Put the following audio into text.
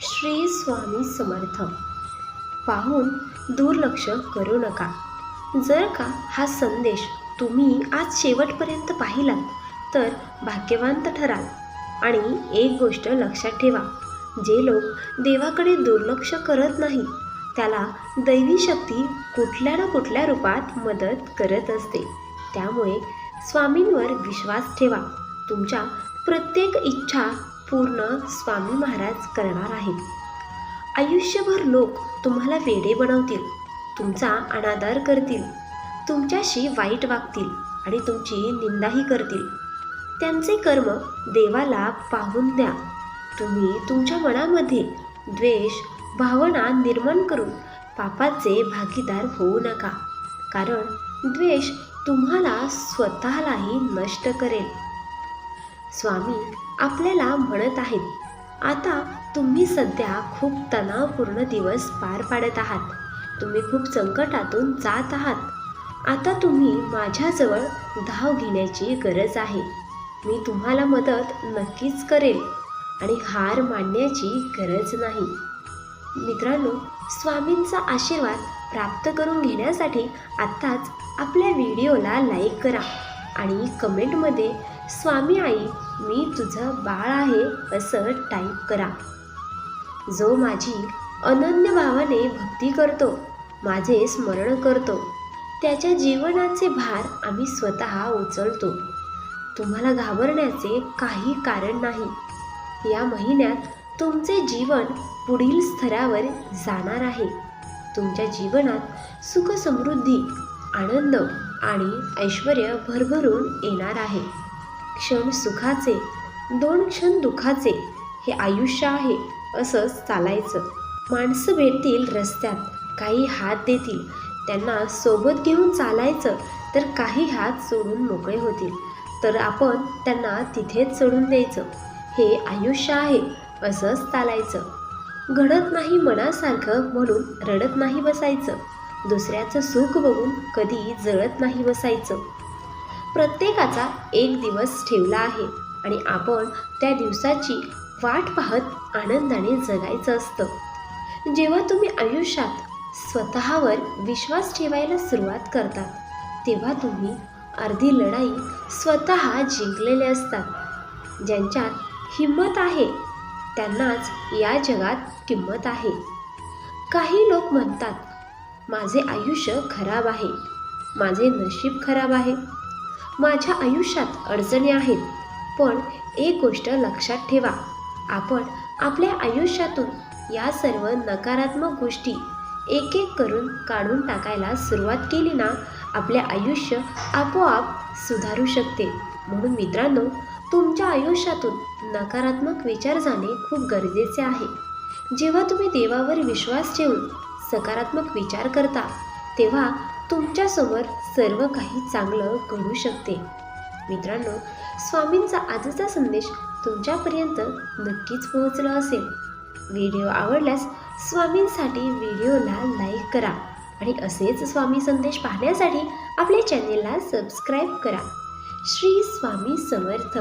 श्री स्वामी समर्थ. पाहून दुर्लक्ष करू नका. जर का हा संदेश तुम्ही आज शेवटपर्यंत पाहिलात तर भाग्यवंत ठराल. आणि एक गोष्ट लक्षात ठेवा जे लोक देवाकडे दुर्लक्ष करत नाही त्याला दैवी शक्ती कुठल्या ना कुठल्या रूपात मदत करत असते. त्यामुळे स्वामींवर विश्वास ठेवा. तुमच्या प्रत्येक इच्छा पूर्ण स्वामी महाराज करणार आहेत. आयुष्यभर लोक तुम्हाला वेडे बनवतील तुमचा अनादर करतील तुमच्याशी वाईट वागतील आणि तुमची निंदाही करतील. त्यांचे कर्म देवाला पाहून द्या. तुम्ही तुमच्या मनामध्ये द्वेष भावना निर्माण करून पापाचे भागीदार होऊ नका. कारण द्वेष तुम्हाला स्वतःलाही नष्ट करेल. स्वामी आपल्याला म्हणत आहेत आता तुम्ही सध्या खूप तणावपूर्ण दिवस पार पाडत आहात. तुम्ही खूप संकटातून जात आहात. आता तुम्ही माझ्याजवळ धाव घेण्याची गरज आहे. मी तुम्हाला मदत नक्कीच करेल आणि हार मानण्याची गरज नाही. मित्रांनो स्वामींचा आशीर्वाद प्राप्त करून घेण्यासाठी आत्ताच आपल्या व्हिडिओला लाईक करा. आणि कमेंटमध्ये स्वामी आई मी तुझं बाळ आहे असं टाईप करा. जो माझी अनन्य भावाने भक्ती करतो माझे स्मरण करतो त्याच्या जीवनाचे भार आम्ही स्वतः उचलतो. तुम्हाला घाबरण्याचे काही कारण नाही. या महिन्यात तुमचे जीवन पुढील स्तरावर जाणार आहे. तुमच्या जीवनात सुखसमृद्धी आनंद आणि ऐश्वर भरभरून येणार आहे. क्षण सुखाचे दोन क्षण दुखाचे हे आयुष्य आहे असंच चालायचं. माणसं भेटतील रस्त्यात काही हात देतील. त्यांना सोबत घेऊन चालायचं तर काही हात सोडून मोकळे होतील. तर आपण त्यांना तिथेच सोडून द्यायचं. हे आयुष्य आहे असंच चालायचं. घडत नाही मनासारखं म्हणून रडत नाही बसायचं. दुसऱ्याचं सुख बघून कधी जळत नाही बसायचं. प्रत्येकाचा एक दिवस ठेवला आहे आणि आपण त्या दिवसाची वाट पाहत आनंदाने जगायचं असतं. जेव्हा तुम्ही आयुष्यात स्वतःवर विश्वास ठेवायला सुरुवात करतात तेव्हा तुम्ही अर्धी लढाई स्वतः जिंकलेले असतात. ज्यांच्यात हिंमत आहे त्यांनाच या जगात किंमत आहे. काही लोक म्हणतात माझे आयुष्य खराब आहे. माझे नशीब खराब आहे. माझ्या आयुष्यात अडचणी आहेत. पण एक गोष्ट लक्षात ठेवा. आपण आपल्या आयुष्यातून या सर्व नकारात्मक गोष्टी एक एक करून काढून टाकायला सुरुवात केली ना आपले आयुष्य आपोआप सुधारू शकते. म्हणून मित्रांनो तुमच्या आयुष्यातून नकारात्मक विचार जाणे खूप गरजेचे आहे. जेव्हा तुम्ही देवावर विश्वास ठेवून सकारात्मक विचार करता तेव्हा तुमच्यासमोर सर्व काही चांगलं घडू शकते. मित्रांनो स्वामींचा आजचा संदेश तुमच्यापर्यंत नक्कीच पोहोचला असेल. व्हिडिओ आवडल्यास स्वामींसाठी व्हिडिओला लाईक करा आणि असेच स्वामी संदेश पाहण्यासाठी आपल्या चॅनेलला सबस्क्राईब करा. श्री स्वामी समर्थ.